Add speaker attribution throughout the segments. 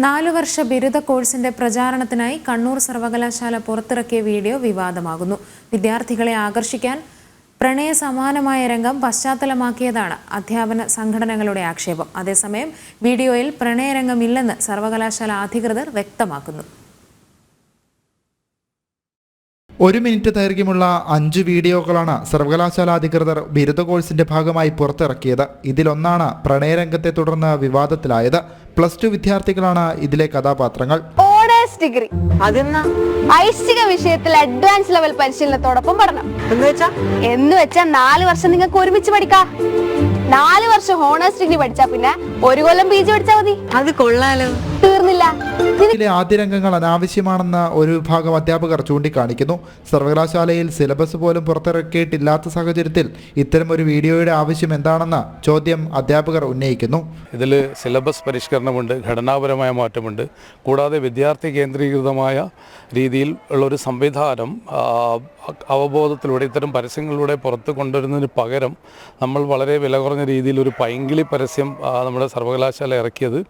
Speaker 1: നാലു വർഷ ബിരുദ കോഴ്സിന്റെ പ്രചാരണത്തിനായി കണ്ണൂർ സർവകലാശാല പുറത്തിറക്കിയ വീഡിയോ വിവാദമാകുന്നു. വിദ്യാർത്ഥികളെ ആകർഷിക്കാൻ പ്രണയ സമാനമായ രംഗം പശ്ചാത്തലമാക്കിയതാണ് അധ്യാപന സംഘടനകളുടെ ആക്ഷേപം. അതേസമയം വീഡിയോയിൽ പ്രണയരംഗമില്ലെന്ന് സർവകലാശാല അധികൃതർ വ്യക്തമാക്കുന്നു.
Speaker 2: ഒരു മിനിറ്റ് ദൈർഘ്യമുള്ള അഞ്ച് വീഡിയോകളാണ് സർവകലാശാല അധികൃതർ ബിരുദ കോഴ്സിന്റെ ഭാഗമായി പുറത്തിറക്കിയത്. ഇതിലൊന്നാണ് പ്രണയരംഗത്തെ തുടർന്ന് വിവാദത്തിലായത്. പ്ലസ് ടു വിദ്യാർത്ഥികളാണ് ഇതിലെ കഥാപാത്രങ്ങൾ.
Speaker 3: ഓണേഴ്സ് ഡിഗ്രി ഐച്ഛിക വിഷയത്തിൽ അഡ്വാൻസ് ലെവൽ പരിശീലനത്തോടൊപ്പം പഠനം.
Speaker 4: എന്ന് വെച്ചാ?
Speaker 3: എന്ന് വെച്ചാൽ നാല് വർഷം നിങ്ങൾക്ക് ഒരുമിച്ച് പഠിക്കാം. നാല് വർഷം ഓണേഴ്സ് ഡിഗ്രി പഠിച്ചാ പിന്നെ ഒരു കൊല്ലം പി ജി പഠിച്ചാ മതി.
Speaker 4: അത് കൊള്ളാലോ.
Speaker 3: തീർന്നില്ല
Speaker 2: ഇതിലെ ആദ്യ രംഗങ്ങൾ അനാവശ്യമാണെന്ന് ഒരു വിഭാഗം അധ്യാപകർ ചൂണ്ടിക്കാണിക്കുന്നു. സർവകലാശാലയിൽ സിലബസ് പോലും പുറത്തിറക്കിയിട്ടില്ലാത്ത സാഹചര്യത്തിൽ ഇത്തരം ഒരു വീഡിയോയുടെ ആവശ്യം എന്താണെന്ന ചോദ്യം അധ്യാപകർ ഉന്നയിക്കുന്നു.
Speaker 5: ഇതിൽ സിലബസ് പരിഷ്കരണമുണ്ട് ഘടനാപരമായ മാറ്റമുണ്ട്. കൂടാതെ വിദ്യാർത്ഥി കേന്ദ്രീകൃതമായ രീതിയിൽ ഉള്ള ഒരു സംവിധാനം അവബോധത്തിലൂടെ ഇത്തരം പരസ്യങ്ങളിലൂടെ പുറത്ത് കൊണ്ടുവരുന്നതിന് പകരം നമ്മൾ വളരെ വില കുറഞ്ഞ രീതിയിൽ ഒരു പൈങ്കിളി പരസ്യം നമ്മുടെ സർവകലാശാല ഇറക്കിയത്.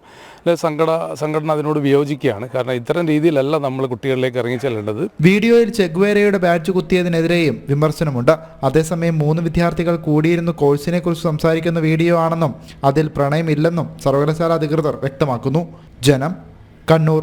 Speaker 5: സങ്കട സംഘട സംഘടന അതിനോട് വിയോജിക്കുകയാണ്. കാരണം ഇത്തരം രീതിയിലല്ല നമ്മൾ കുട്ടികളിലേക്ക് ഇറങ്ങി ചെല്ലേണ്ടത്.
Speaker 2: വീഡിയോയിൽ ചെഗ്വേരയുടെ ബാറ്റ് കുത്തിയതിനെതിരെയും വിമർശനമുണ്ട്. അതേസമയം മൂന്ന് വിദ്യാർത്ഥികൾ കൂടിയിരുന്ന് കോഴ്സിനെ കുറിച്ച് സംസാരിക്കുന്ന വീഡിയോ ആണെന്നും അതിൽ പ്രണയമില്ലെന്നും സർവകലാശാല അധികൃതർ വ്യക്തമാക്കുന്നു. ജനം കണ്ണൂർ.